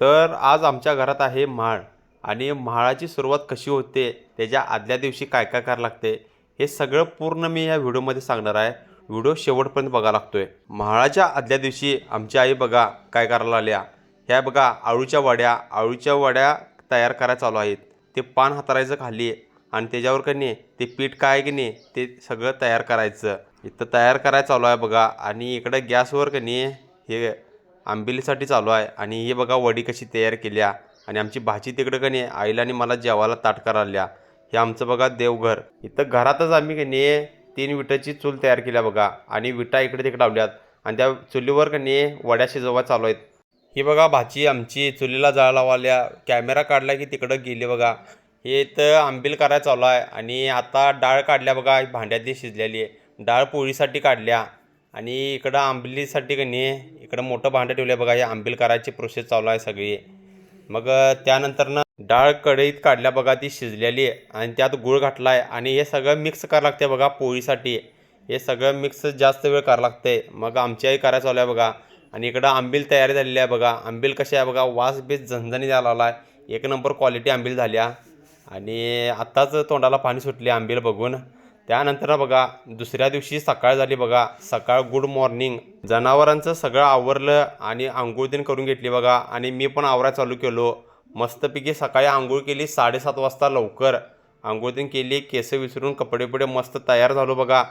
तर आज आमच्या घरात आहे म्हाळ. आणि म्हाळाची सुरुवात कशी होते त्याच्या आदल्या दिवशी काय काय करायला लागते हे सगळं पूर्ण मी या व्हिडिओमध्ये सांगणार आहे. व्हिडिओ शेवटपर्यंत बघा लागतोय. म्हाळाच्या आदल्या दिवशी आमची आई बघा काय करायला आल्या ह्या बघा आळूच्या वड्या आळूच्या वड्या तयार करायला चालू आहेत. ते पान हातारायचं खाली आणि त्याच्यावर का नाही ते पीठ काय आहे की नाही ते सगळं तयार करायचं. इथं तयार करायला चालू आहे बघा. आणि इकडं गॅसवर का नाही हे आंबिलीसाठी चालू आहे. आणि हे बघा वडी कशी तयार केल्या. आणि आमची भाजी तिकडं का नाही आईला आणि मला जेवायला ताट करायला हे आमचं बघा देवघर. इथं घरातच आम्ही का नाही तीन विटाची चूल तयार केल्या बघा. आणि विटा इकडे तिकडे लावल्यात. आणि त्या चुलीवर का नाही वड्या शिजवा चालू आहेत. ही बघा भाजी आमची चुलीला जाळ लावाल्या. कॅमेरा काढला की तिकडं गेली बघा. हे इथं आंबील करायला चालू आहे. आणि आता डाळ काढल्या बघा. भांड्यातली शिजलेली आहे. डाळ पोळीसाठी काढल्या. आणि इकडं आंबिलीसाठी का नाही इकडं मोठं भांडं ठेवलं आहे बघा हे आंबील करायची प्रोसेस चालू आहे सगळी. मग त्यानंतरनं डाळ कढईत काढल्या बघा ती शिजलेली आहे आणि त्यात गूळ घातला आहे आणि हे सगळं मिक्स करावं लागते बघा पोळीसाठी. हे सगळं मिक्स जास्त वेळ करावं लागते मग आमची आई करायचं चालू आहे बघा. आणि इकडं आंबील तयारी झालेली आहे बघा. आंबील कशी आहे बघा वास बेस झणझणी आला आहे. एक नंबर क्वालिटी आंबील झाल्या. आणि आत्ताच तोंडाला पाणी सुटले आंबील बघून. त्यानंतर बघा दुसऱ्या दिवशी सकाळ झाली बघा. सकाळ गुड मॉर्निंग जनावरांचं सगळं आवरलं आणि आंघोळ तीन करून घेतली बघा. आणि मी पण आवरा चालू केलो. मस्तपैकी सकाळी आंघोळ केली साडेसात वाजता लवकर. आंघोळ दिन केली केस विसरून कपडे बिपडे मस्त तयार झालो बघा.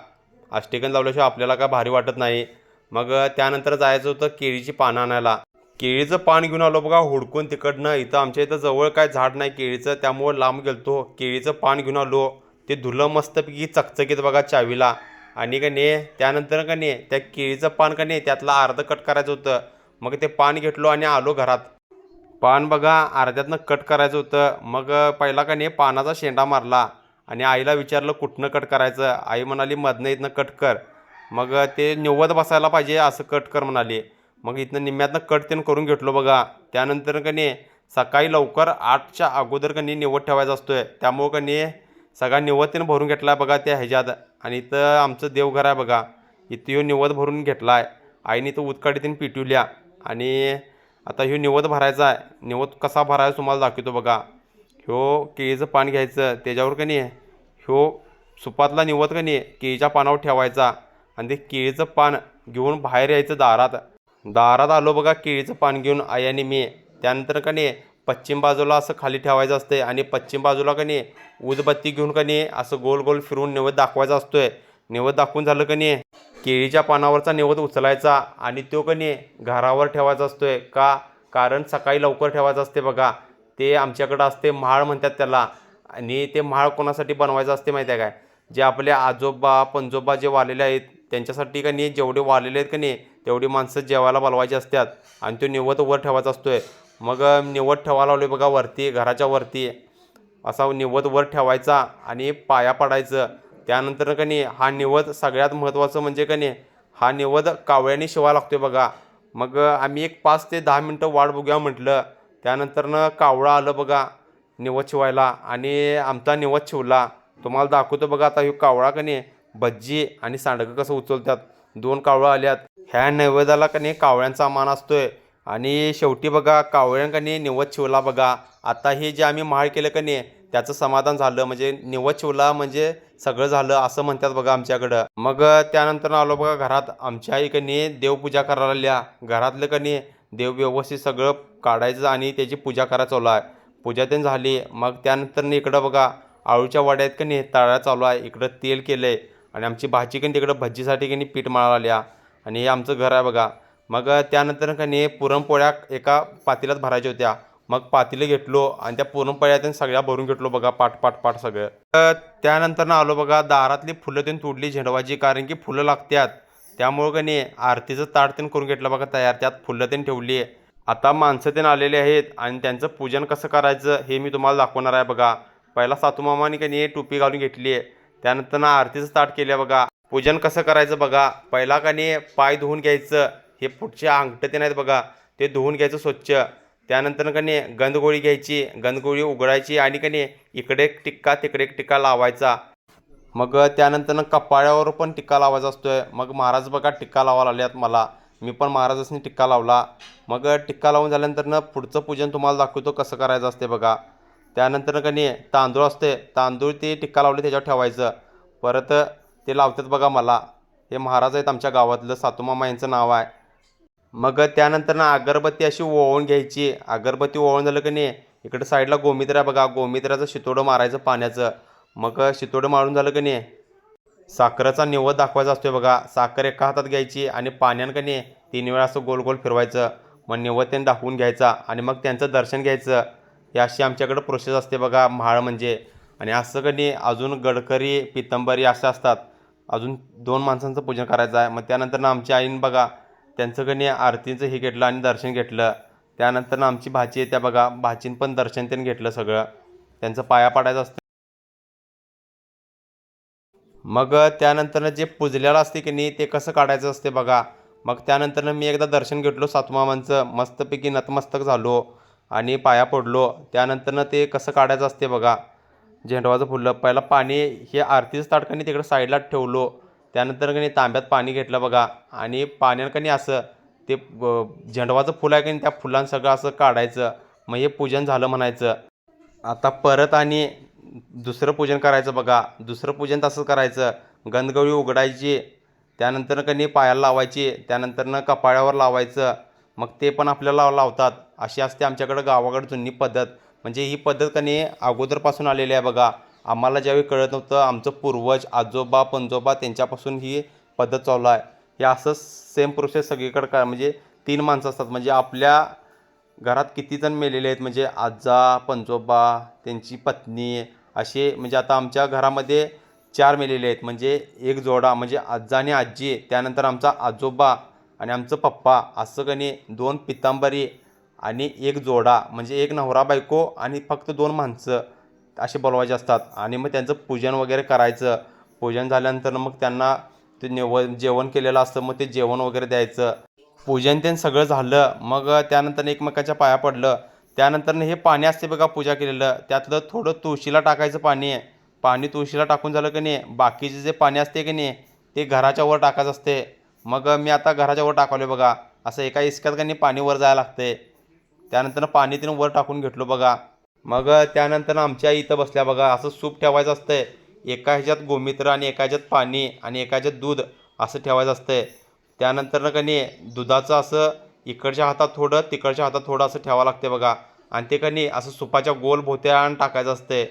आष्टिकन लावल्याशिवाय आपल्याला काय भारी वाटत नाही. मग त्यानंतर जायचं होतं केळीची पानं आणायला. केळीचं पान घेऊन आलो बघा हुडकून तिकडनं. इथं आमच्या इथं जवळ काय झाड नाही केळीचं. त्यामुळं लांब गेलतो. केळीचं पान घेऊन आलो. ते धुलं मस्तपैकी चकचकीत बघा चावीला. आणि का नाही त्यानंतर का नाही त्या केळीचं पान का नाही त्यातलं अर्ध कट करायचं होतं. मग ते पान घेतलो आणि आलो घरात. पान बघा अर्ध्यातनं कट करायचं होतं. मग पहिला का नाही पानाचा शेंडा मारला. आणि आईला विचारलं कुठनं कट करायचं? आई म्हणाली मधनं इथनं कट कर. मग ते निव्वत बसायला पाहिजे असं कट कर म्हणाली. मग इथनं निम्म्यातनं कट तेन करून घेतलो बघा. त्यानंतर का नाही सकाळी लवकर आठच्या अगोदर का नाही निवत ठेवायचा असतोय. त्यामुळं का नाही सगळा निवत त्यानं भरून घेतला आहे बघा त्या ह्याच्यात. आणि इथं आमचं देवघर आहे बघा. इथं ह्यो निवत भरून घेतला आहे आईने तो उदकाडी पिटवल्या. आणि आता ह्यो निवत भरायचा आहे. निवत कसा भरायचा तुम्हाला दाखवतो बघा. ह्यो केळीचं पान घ्यायचं. त्याच्यावर का नाही ह्यो सुपातला निवत का नाही केळीच्या पानावर ठेवायचा. आणि ते केळीचं पान घेऊन बाहेर यायचं दारात. दारात आलो बघा केळीचं पान घेऊन आई आणि मी. त्यानंतर का नाही पश्चिम बाजूला असं खाली ठेवायचं असते आणि पश्चिम बाजूला का नाही उदबत्ती घेऊन का नाही असं गोल गोल फिरून निवत दाखवायचा असतो आहे निवत दाखवून झालं का नाही केळीच्या पानावरचा निवत उचलायचा आणि तो का नाही घरावर ठेवायचा असतो आहे का? कारण सकाळी लवकर ठेवायचं असते बघा. ते आमच्याकडं असते म्हाळ म्हणतात त्याला आणि ते म्हाळ कोणासाठी बनवायचं असते माहिती आहे काय? जे आपले आजोबा पणजोबा जे वालेले आहेत त्यांच्यासाठी का नाही जेवढे वालेले आहेत का नाही तेवढी माणसं जेवायला बोलवायची असतात आणि तो निवत वर ठेवायचा असतोय. मग निवत ठेवायला लावले बघा वरती घराच्या वरती. असा निवत वर ठेवायचा आणि पाया पडायचं. त्यानंतर का हा निवत सगळ्यात महत्त्वाचं म्हणजे का नाही हा निवत कावळ्याने शिवा लागतोय बघा. मग आम्ही एक पाच ते दहा मिनटं वाट बघूया म्हटलं. त्यानंतरनं कावळा आलं बघा निवत शिवायला आणि आमचा निवत शिवला. तुम्हाला दाखवतो बघा आता हे कावळा का भज्जी आणि सांडगं कसं उचलतात. दोन कावळं आल्यात. ह्या नैवेद्याला का नाही कावळ्यांचा मान असतोय. आणि शेवटी बघा कावळ्यांकडे निवत शिवला बघा. आता हे जे आम्ही महाळ केलं का नाही त्याचं समाधान झालं. म्हणजे निवत शिवला म्हणजे सगळं झालं असं म्हणतात बघा आमच्याकडं. मग त्यानंतर आलो बघा घरात. आमच्या आई कनी देवपूजा करायला आल्या. घरातलं कनी देव व्यवस्थित सगळं काढायचं आणि त्याची पूजा करायला चालू आहे. पूजा त्यांनी झाली. मग त्यानंतर इकडं बघा आळूच्या वड्यात का नाही तळा चालू आहे. इकडं तेल केलं आहे आणि आमची भाजी कणी तिकडं भजीसाठी कणी पीठ मळायला आल्या. आणि हे आमचं घर आहे बघा. मग त्यानंतर का नाही पुरणपोळ्या एका पातेल्यात भरायच्या होत्या. मग पातेलं घेतलो आणि त्या पुरणपोळ्या त्यांनी सगळ्या भरून घेतलो बघा पाठ पाट पाट सगळं. तर त्यानंतर आलो बघा दारातली फुलं त्यांनी तोडली झेंडवाची कारण की फुलं लागतात त्यामुळं का नाही आरतीचं ताट त्यांनी करून घेतलं बघा तयार त्यात फुलं त्यांनी ठेवली. आहे आता माणसं त्यांनी आलेले आहेत आणि त्यांचं पूजन कसं करायचं हे मी तुम्हाला दाखवणार आहे बघा. पहिला सातूमामाने का नाही टोपी घालून घेतली. आहे त्यानंतर ना आरतीचं ताट केलं बघा. पूजन कसं करायचं बघा. पहिला का नाही पाय धुवून घ्यायचं. हे पुढच्या अंगठं ते नाहीत बघा. ते धुवून घ्यायचं स्वच्छ. त्यानंतर का नाही गंधगोळी घ्यायची. गंधगोळी उघडायची आणि का इकडे एक टिक्का तिकडे एक टिक्का लावायचा. मग त्यानंतर कपाळ्यावर पण टिक्का लावायचा असतोय. मग महाराज बघा टिक्का लावायला लागल्यात मला. मी पण महाराजांनी टिक्का लावला. मग टिक्का लावून झाल्यानंतर पुढचं पूजन तुम्हाला दाखवतो कसं करायचं असते बघा. त्यानंतर का तांदूळ असते तांदूळ ते टिक्का लावले त्याच्यावर ठेवायचं. परत ते लावतात बघा मला. हे महाराज आहेत आमच्या गावातलं सातूमामा यांचं नाव आहे. मग त्यानंतर ना अगरबत्ती अशी ओवळून घ्यायची. अगरबत्ती ओवळून झालं की नाही इकडं साईडला गोमित्रा बघा गोमित्राचं शितोडं मारायचं पाण्याचं. मग शितोडं मारून झालं की नाही साखरेचा निवद दाखवायचा असतोय बघा. साखर एका हातात घ्यायची आणि पाण्यानं का नाही तीन वेळा असं गोल गोल फिरवायचं. मग निवद त्यांनी दाखवून घ्यायचा आणि मग त्यांचं दर्शन घ्यायचं. ही अशी आमच्याकडं प्रोसेस असते बघा म्हाळ म्हणजे. आणि असं कधी नाही अजून गडकरी पितंबरी असे असतात. अजून दोन माणसांचं पूजन करायचं आहे. मग त्यानंतर ना आमच्या आईनं बघा त्यांचं कणी आरतीचं हे घेतलं आणि दर्शन घेतलं. त्यानंतर आमची भाची आहे त्या बघा भाचीन पण दर्शन त्यांनी घेतलं सगळं. त्यांचं पाया पाडायचं असतं. मग त्यानंतरनं जे पुजलेलं असते की नाही ते कसं काढायचं असते बघा. मग त्यानंतरनं मी एकदा दर्शन घेतलो सातमामांचं. मस्तपैकी नतमस्तक झालो आणि पाया पडलो. त्यानंतरनं ते कसं काढायचं असते बघा. झेंडवाचं फुलं. पहिला पाणी हे आरतीचं ताटकणी तिकडं साईडला ठेवलो. त्यानंतर कणी तांब्यात पाणी घेतलं बघा. आणि पाण्यानं कणी असं ते झेंडवाचं फुल आहे की नाही त्या फुलांना सगळं असं काढायचं. मग हे पूजन झालं म्हणायचं. आता परत आणि दुसरं पूजन करायचं बघा. दुसरं पूजन तसंच करायचं. गंधगवळी उघडायची. त्यानंतर कणी पायाला लावायची. त्यानंतरनं कपाळ्यावर लावायचं. मग ते पण आपल्याला लावतात. अशी असते आमच्याकडं गावाकडं जुनी पद्धत. म्हणजे ही पद्धत कणी अगोदरपासून आलेली आहे बघा. आम्हाला ज्यावेळी कळत नव्हतं आमचं पूर्वज आजोबा पंजोबा त्यांच्यापासून ही पद्धत चालू आहे. हे असं सेम प्रोसेस सगळीकडं काय म्हणजे तीन माणसं असतात. म्हणजे आपल्या घरात किती जण मेलेले आहेत? म्हणजे आजा पंजोबा त्यांची पत्नी असे म्हणजे आता आमच्या घरामध्ये चार मेलेले आहेत. म्हणजे एक जोडा म्हणजे आजा आणि आजी त्यानंतर आमचा आजोबा आणि आमचं पप्पा असं कणी दोन पितांबरी आणि एक जोडा. म्हणजे एक नवरा बायको आणि फक्त दोन माणसं. असे बोलवायचे असतात. आणि मग त्यांचं पूजन वगैरे करायचं. पूजन झाल्यानंतर मग त्यांना ते निव जेवण केलेलं असतं. मग ते जेवण वगैरे द्यायचं. पूजन ते सगळं झालं. मग त्यानंतर एकमेकाच्या पाया पडलं. त्यानंतर हे पाणी असते बघा पूजा केलेलं. त्यातलं थोडं तुळशीला टाकायचं पाणी. आहे पाणी तुळशीला टाकून झालं की नाही? बाकीचे जे पाणी असते की नाही? ते घराच्या वर टाकायचं असते. मग मी आता घराच्या वर टाकवले बघा. असं एका इसक्यात का नाही पाणी वर जायला लागते त्यानंतर पाणी तिनं वर टाकून घेतलो बघा. मग त्यानंतर आमच्या इथं बसल्या बघा असं सूप ठेवायचं असतंय. एका ह्याच्यात गोमित्र आणि एका ह्याच्यात पाणी आणि एका ह्याच्यात दूध असं ठेवायचं असतंय. त्यानंतर का दुधाचं असं इकडच्या हातात थोडं तिकडच्या हातात थोडं असं ठेवावं लागते बघा. आणि ते कनी असं सुपाच्या गोल भोवत्यान टाकायचं असते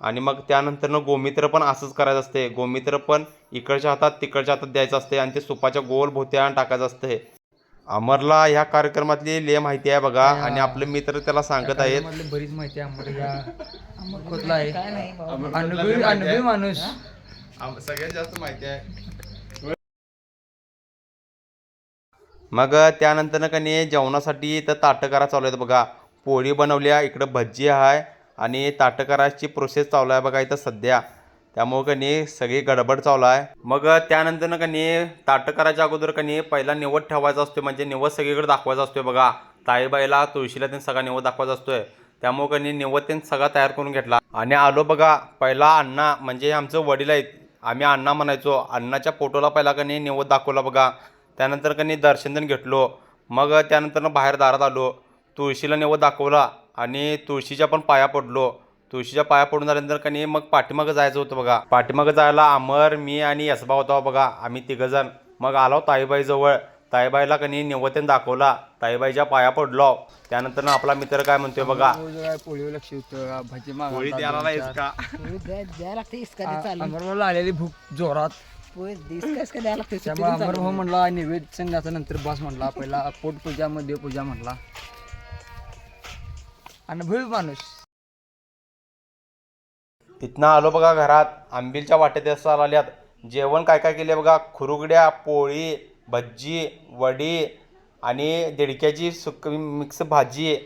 आणि मग त्यानंतरनं गोमित्र पण असंच करायचं असते गोमित्र पण इकडच्या हातात तिकडच्या हातात द्यायचं असते आणि ते सुपाच्या गोल भोवत्यान टाकायचं असते अमरला ह्या कार्यक्रमातली ले माहिती आहे बघा. आणि आपले मित्र त्याला सांगत आहेत. बरीच माहिती आहे आम्हाला आहे. अनुभवी अनुभवी माणूस. सगळ्यात जास्त माहिती आहे. मग त्यानंतर का नाही जेवणासाठी इथं ताटं करा चालू आहेत बघा. पोळी बनवल्या इकडं भज्जी आहे आणि ताटं करायची प्रोसेस चालू आहे बघा इथं सध्या. त्यामुळं का नाही सगळी गडबड चालू आहे. मग त्यानंतर का नाही ताटं करायच्या अगोदर का नाही पहिला निवड ठेवायचा असतो म्हणजे निवड सगळीकडे दाखवायचा असतोय बघा. ताईबाईला तुळशीला त्यांनी सगळा निवड दाखवायचा असतोय. त्यामुळं का नाही निवड त्यांनी सगळा तयार करून घेतला. आणि आलो बघा पहिला अण्णा म्हणजे आमचं वडील आहेत. आम्ही अण्णा म्हणायचो अण्णाच्या फोटोला पहिला का नाही निवड दाखवला बघा. त्यानंतर का नाही दर्शन पण घेतलो. मग त्यानंतर बाहेर दारात आलो. तुळशीला निवड दाखवला आणि तुळशीच्या पण पाया पडलो. तुळशीच्या पाया पडून झाल्यानंतर का नाही मग पाठीमागं जायचं होतं बघा. पाठीमागं जायला अमर मी आणि यसबा होता बघा. आम्ही तिघंजण. मग आलो ताईबाईजवळ. ताईबाईला का नाही निवतेन दाखवला. ताईबाईच्या पाया पडलो. त्यानंतर आपला मित्र काय म्हणतोय बघा. लक्ष भाजी पोळी द्यायला नाहीस का? द्यायला लागते इसका ते चालू. अमरभाऊला आलेली भूक जोरात. म्हणला निवेद संघाचा नंतर बस म्हणला पहिला पोट पूजा मध्ये पूजा म्हणला अनुभवी माणूस. तिथनं आलो बघा घरात. आंबीलच्या वाटेत असं आल्यात जेवण काय काय केले बघा? खुरुगड्या पोळी भज्जी वडी आणि दिडक्याची सुक मिक्स भाजी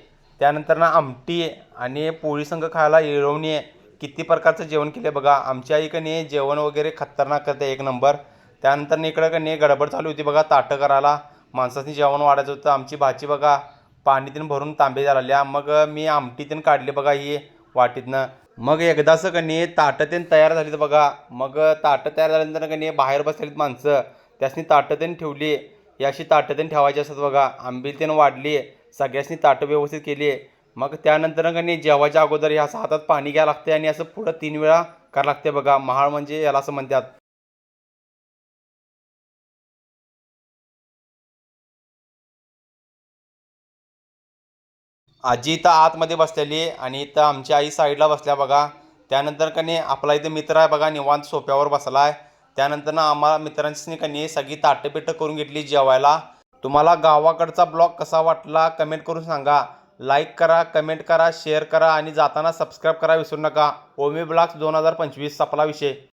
त्यानंतर ना आमटी आणि पोळी संग खायला येळवणी. किती प्रकारचं जेवण केले बघा? आमच्या इकडे जेवण वगैरे खतरनाक करते एक नंबर. त्यानंतर इकडं का नाही गडबड चालू होती बघा ताटं करायला. माणसांनी जेवण वाढायचं होतं. आमची भाजी बघा पाणी तीन भरून तांबे झालेल्या. मग मी आमटी तीन काढली बघा ही वाटीतनं. मग एकदाच कणी ताटं तेन तयार झालीत बघा. मग ताटं तयार झाल्यानंतर कणी बाहेर बसलेलीत माणसं. त्यासनी ताटं ठेवली. ही अशी ताटं ठेवायची असतात बघा. आंबील त्यानं वाढली. सगळ्यासनी ताटं व्यवस्थित केली. मग त्यानंतर का जेवायच्या अगोदर हे असं हातात पाणी घ्यायला लागते आणि असं पुढं तीन वेळा करावं लागते बघा. महाळ म्हणजे याला असं म्हणतात. आजी इथं आतमध्ये बसलेली आहे आणि इथं आमची आई साईडला बसल्या बघा. त्यानंतर कनी नाही आपला इथं मित्र आहे बघा निवांत सोप्यावर बसला आहे. त्यानंतर ना आम्हाला मित्रांची कनी सगळी ताटं करून घेतली जेवायला. तुम्हाला गावाकडचा ब्लॉग कसा वाटला कमेंट करून सांगा. लाईक करा कमेंट करा शेअर करा आणि जाताना सबस्क्राईब करा विसरू नका. ओमी ब्लॉग्स दोन हजार पंचवीस सपला विषय.